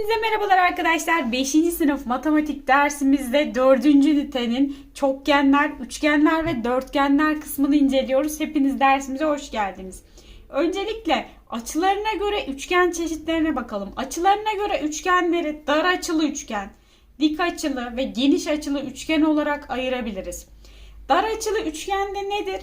Hepinize merhabalar arkadaşlar. 5. sınıf matematik dersimizde 4. ünitenin çokgenler, üçgenler ve dörtgenler kısmını inceliyoruz. Hepiniz dersimize hoş geldiniz. Öncelikle açılarına göre üçgen çeşitlerine bakalım. Açılarına göre üçgenleri dar açılı üçgen, dik açılı ve geniş açılı üçgen olarak ayırabiliriz. Dar açılı üçgende nedir?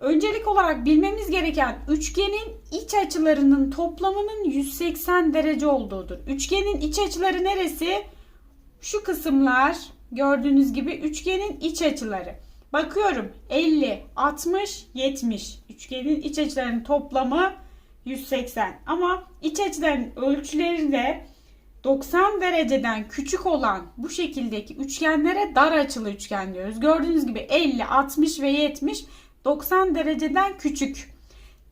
Öncelik olarak bilmemiz gereken üçgenin iç açılarının toplamının 180 derece olduğudur. Üçgenin iç açıları neresi? Şu kısımlar gördüğünüz gibi üçgenin iç açıları. Bakıyorum 50, 60, 70. Üçgenin iç açılarının toplamı 180. Ama iç açıların ölçüleri de 90 dereceden küçük olan bu şekildeki üçgenlere dar açılı üçgen diyoruz. Gördüğünüz gibi 50, 60 ve 70 90 dereceden küçük.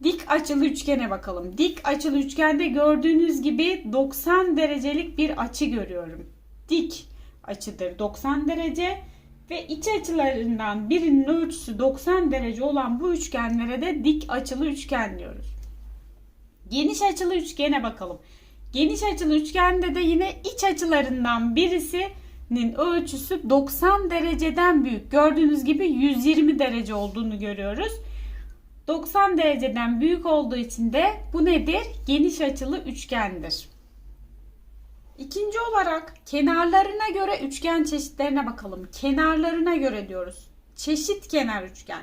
Dik açılı üçgene bakalım. Dik açılı üçgende gördüğünüz gibi 90 derecelik bir açı görüyorum. Dik açıdır 90 derece ve iç açılarından birinin ölçüsü 90 derece olan bu üçgenlere de dik açılı üçgen diyoruz. Geniş açılı üçgene bakalım. Geniş açılı üçgende de yine iç açılarından birisinin ölçüsü 90 dereceden büyük. Gördüğünüz gibi 120 derece olduğunu görüyoruz. 90 dereceden büyük olduğu için de bu nedir? Geniş açılı üçgendir. İkinci olarak kenarlarına göre üçgen çeşitlerine bakalım. Kenarlarına göre diyoruz. Çeşit kenar üçgen.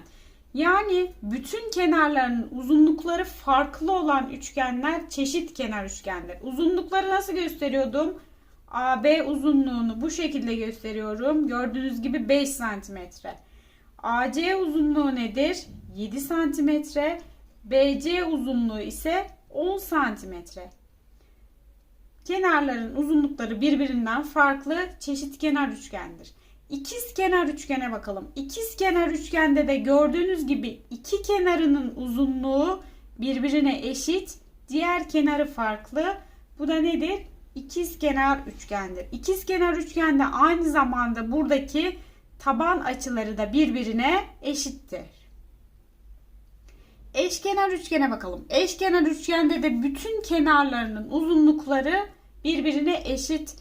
Yani bütün kenarlarının uzunlukları farklı olan üçgenler çeşit kenar üçgenler. Uzunlukları nasıl gösteriyordum? AB uzunluğunu bu şekilde gösteriyorum. Gördüğünüz gibi 5 santimetre. AC uzunluğu nedir? 7 santimetre. BC uzunluğu ise 10 santimetre. Kenarların uzunlukları birbirinden farklı çeşit kenar üçgendir. İkiz kenar üçgene bakalım. İkiz kenar üçgende de gördüğünüz gibi iki kenarının uzunluğu birbirine eşit, diğer kenarı farklı. Bu da nedir? İkiz kenar üçgendir. İkiz kenar üçgende aynı zamanda buradaki taban açıları da birbirine eşittir. Eşkenar üçgene bakalım. Eşkenar üçgende de bütün kenarlarının uzunlukları birbirine eşit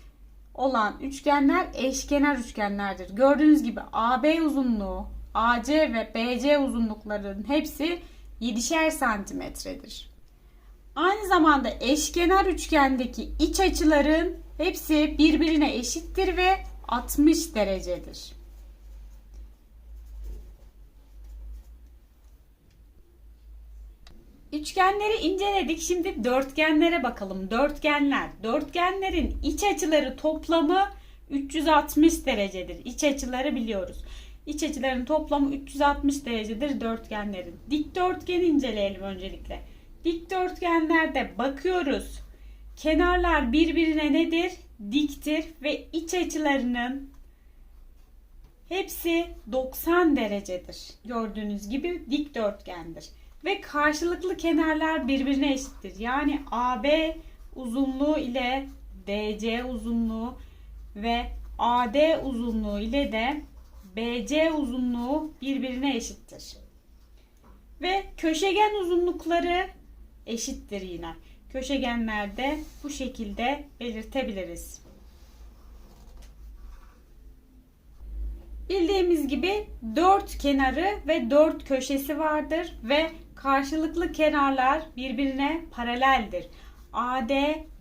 olan üçgenler eşkenar üçgenlerdir. Gördüğünüz gibi AB uzunluğu, AC ve BC uzunluklarının hepsi 7'şer santimetredir. Aynı zamanda eşkenar üçgendeki iç açıların hepsi birbirine eşittir ve 60 derecedir. Üçgenleri inceledik. Şimdi dörtgenlere bakalım. Dörtgenler. Dörtgenlerin iç açıları toplamı 360 derecedir. İç açıları biliyoruz. İç açıların toplamı 360 derecedir dörtgenlerin. Dikdörtgeni inceleyelim öncelikle. Dikdörtgenlerde bakıyoruz. Kenarlar birbirine nedir? Diktir ve iç açılarının hepsi 90 derecedir. Gördüğünüz gibi dikdörtgendir ve karşılıklı kenarlar birbirine eşittir. Yani AB uzunluğu ile DC uzunluğu ve AD uzunluğu ile de BC uzunluğu birbirine eşittir. Ve köşegen uzunlukları eşittir yine. Köşegenlerde bu şekilde belirtebiliriz. Bildiğimiz gibi dört kenarı ve dört köşesi vardır ve karşılıklı kenarlar birbirine paraleldir. AD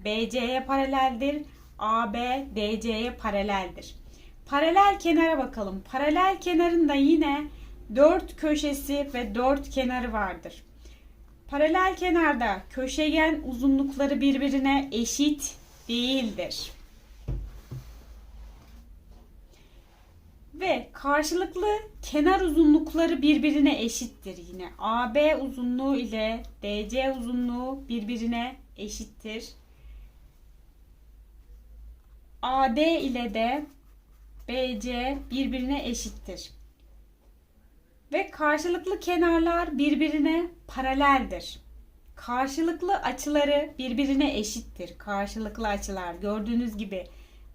BC'ye paraleldir. AB DC'ye paraleldir. Paralel kenara bakalım. Paralel kenarında yine dört köşesi ve dört kenarı vardır. Paralel kenarda köşegen uzunlukları birbirine eşit değildir. ve karşılıklı kenar uzunlukları birbirine eşittir yine. AB uzunluğu ile DC uzunluğu birbirine eşittir. AD ile de BC birbirine eşittir. Ve karşılıklı kenarlar birbirine paraleldir. Karşılıklı açıları birbirine eşittir. Karşılıklı açılar gördüğünüz gibi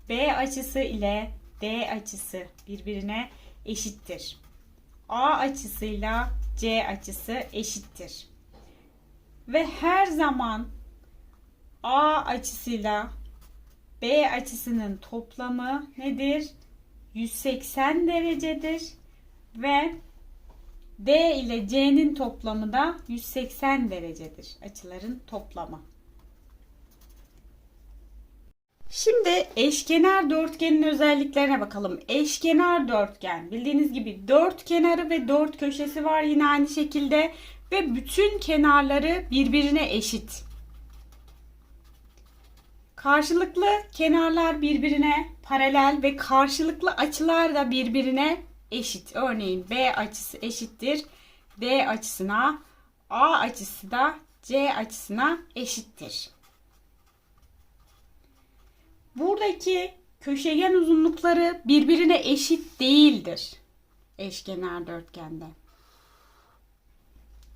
B açısı ile D açısı birbirine eşittir. A açısıyla C açısı eşittir. Ve her zaman A açısıyla B açısının toplamı nedir? 180 derecedir ve D ile C'nin toplamı da 180 derecedir. Açıların toplamı. Şimdi eşkenar dörtgenin özelliklerine bakalım. Eşkenar dörtgen bildiğiniz gibi dört kenarı ve dört köşesi var yine aynı şekilde ve bütün kenarları birbirine eşit. Karşılıklı kenarlar birbirine paralel ve karşılıklı açılar da birbirine eşit. Örneğin B açısı eşittir D açısına, A açısı da C açısına eşittir. Buradaki köşegen uzunlukları birbirine eşit değildir. Eşkenar dörtgende.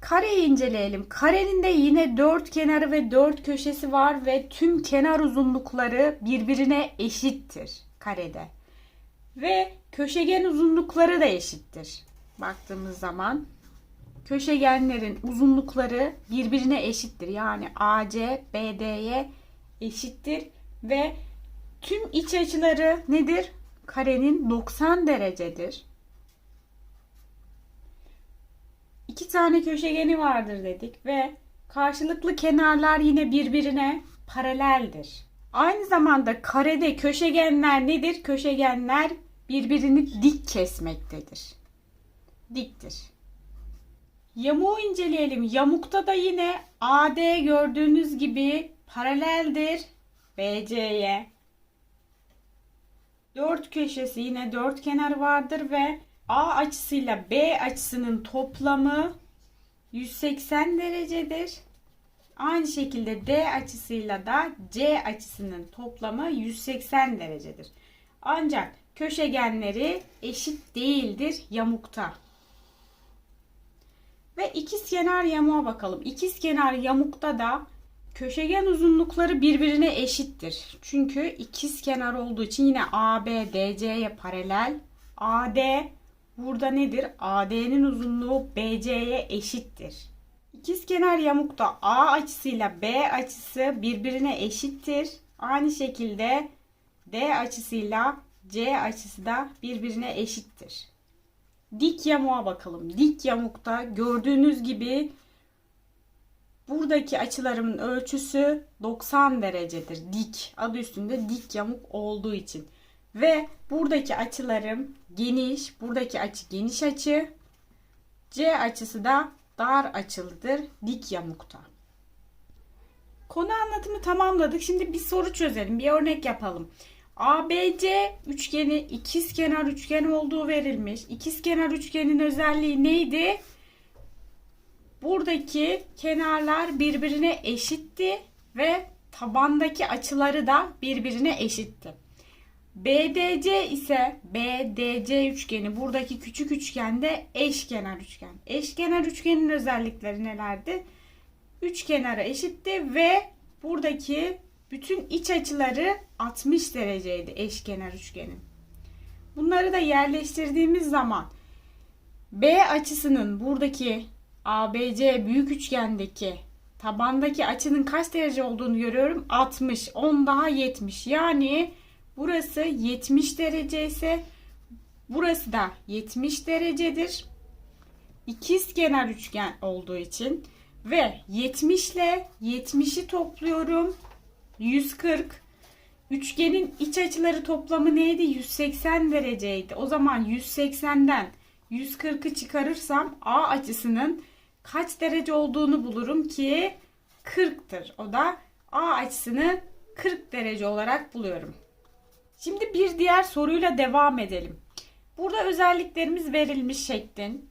Kareyi inceleyelim. Karenin de yine dört kenarı ve dört köşesi var ve tüm kenar uzunlukları birbirine eşittir karede. Ve köşegen uzunlukları da eşittir. Baktığımız zaman köşegenlerin uzunlukları birbirine eşittir. Yani AC BD'ye eşittir ve tüm iç açıları nedir? Karenin 90 derecedir. İki tane köşegeni vardır dedik ve karşılıklı kenarlar yine birbirine paraleldir. Aynı zamanda karede köşegenler nedir? Köşegenler birbirini dik kesmektedir. Diktir. Yamuğu inceleyelim. Yamukta da yine AD gördüğünüz gibi paraleldir BC'ye. Dört köşesi yine dört kenarı vardır ve A açısıyla B açısının toplamı 180 derecedir. Aynı şekilde D açısıyla da C açısının toplamı 180 derecedir. Ancak köşegenleri eşit değildir yamukta. Ve ikizkenar yamuğa bakalım. İkizkenar yamukta da köşegen uzunlukları birbirine eşittir. Çünkü ikizkenar olduğu için yine AB DC'ye paralel. AD burada nedir? AD'nin uzunluğu BC'ye eşittir. İkizkenar yamukta A açısıyla B açısı birbirine eşittir. Aynı şekilde D açısıyla C açısı da birbirine eşittir. Dik yamuğa bakalım. Dik yamukta gördüğünüz gibi buradaki açılarımın ölçüsü 90 derecedir. Dik. Adı üstünde dik yamuk olduğu için. Ve buradaki açılarım geniş. Buradaki açı geniş açı. C açısı da dar açılıdır dik yamukta. Konu anlatımı tamamladık. Şimdi bir soru çözelim. Bir örnek yapalım. ABC üçgeni ikizkenar üçgen olduğu verilmiş. İkizkenar üçgenin özelliği neydi? Buradaki kenarlar birbirine eşitti ve tabandaki açıları da birbirine eşitti. BDC ise BDC üçgeni buradaki küçük üçgende eşkenar üçgen. Eşkenar üçgenin özellikleri nelerdi? Üç kenara eşitti ve buradaki bütün iç açıları 60 dereceydi eşkenar üçgenin. Bunları da yerleştirdiğimiz zaman B açısının buradaki ABC büyük üçgendeki tabandaki açının kaç derece olduğunu görüyorum. 60, 10 daha 70. Yani burası 70 derece ise burası da 70 derecedir. İkiz kenar üçgen olduğu için ve 70 ile 70'i topluyorum. 140. Üçgenin iç açıları toplamı neydi? 180 dereceydi. O zaman 180'den 140'ı çıkarırsam A açısının kaç derece olduğunu bulurum ki 40'tır. O da A açısını 40 derece olarak buluyorum. Şimdi bir diğer soruyla devam edelim. Burada özelliklerimiz verilmiş şeklin.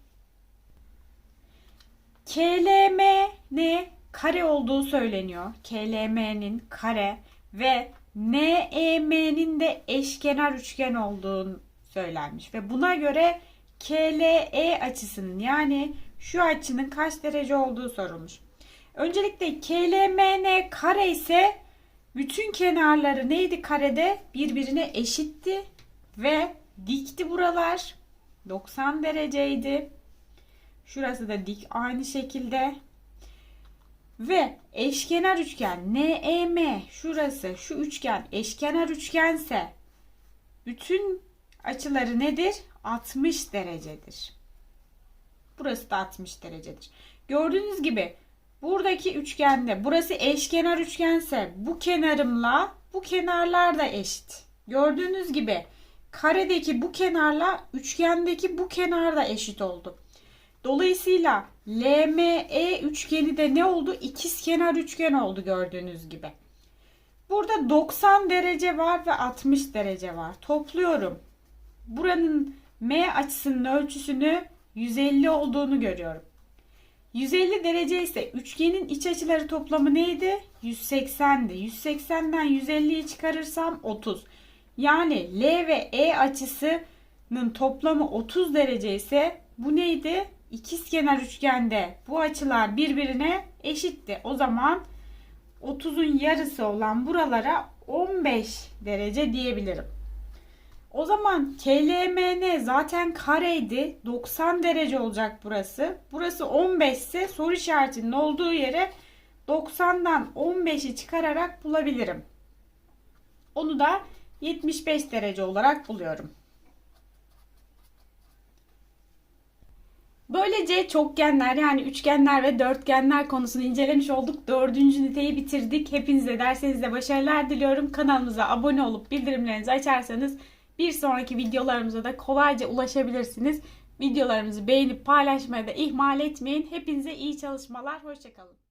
KLM'nin kare olduğu söyleniyor. KLM'nin kare ve NEM'nin de eşkenar üçgen olduğunu söylenmiş. Ve buna göre KLE açısının yani şu açının kaç derece olduğu sorulmuş. Öncelikle KLMN kare ise bütün kenarları neydi karede? Birbirine eşitti ve dikti buralar. 90 dereceydi. Şurası da dik aynı şekilde. Ve eşkenar üçgen NEM şurası şu üçgen eşkenar üçgense bütün açıları nedir? 60 derecedir. Burası da 60 derecedir. Gördüğünüz gibi buradaki üçgende burası eşkenar üçgense bu kenarımla bu kenarlar da eşit. Gördüğünüz gibi karedeki bu kenarla üçgendeki bu kenar da eşit oldu. Dolayısıyla LME üçgeni de ne oldu? İkizkenar üçgen oldu gördüğünüz gibi. Burada 90 derece var ve 60 derece var. Topluyorum. Buranın M açısının ölçüsünü 150 olduğunu görüyorum. 150 derece ise üçgenin iç açıları toplamı neydi? 180'di. 180'den 150'yi çıkarırsam 30. Yani L ve E açısının toplamı 30 derece ise bu neydi? İkizkenar üçgende bu açılar birbirine eşitti. O zaman 30'un yarısı olan buralara 15 derece diyebilirim. O zaman KLMN zaten kareydi. 90 derece olacak burası. Burası 15 ise soru işaretinin olduğu yere 90'dan 15'i çıkararak bulabilirim. Onu da 75 derece olarak buluyorum. Böylece çokgenler yani üçgenler ve dörtgenler konusunu incelemiş olduk. Dördüncü niteyi bitirdik. Hepinize dersinizde başarılar diliyorum. Kanalımıza abone olup bildirimlerinizi açarsanız bir sonraki videolarımıza da kolayca ulaşabilirsiniz. Videolarımızı beğenip paylaşmayı da ihmal etmeyin. Hepinize iyi çalışmalar. Hoşçakalın.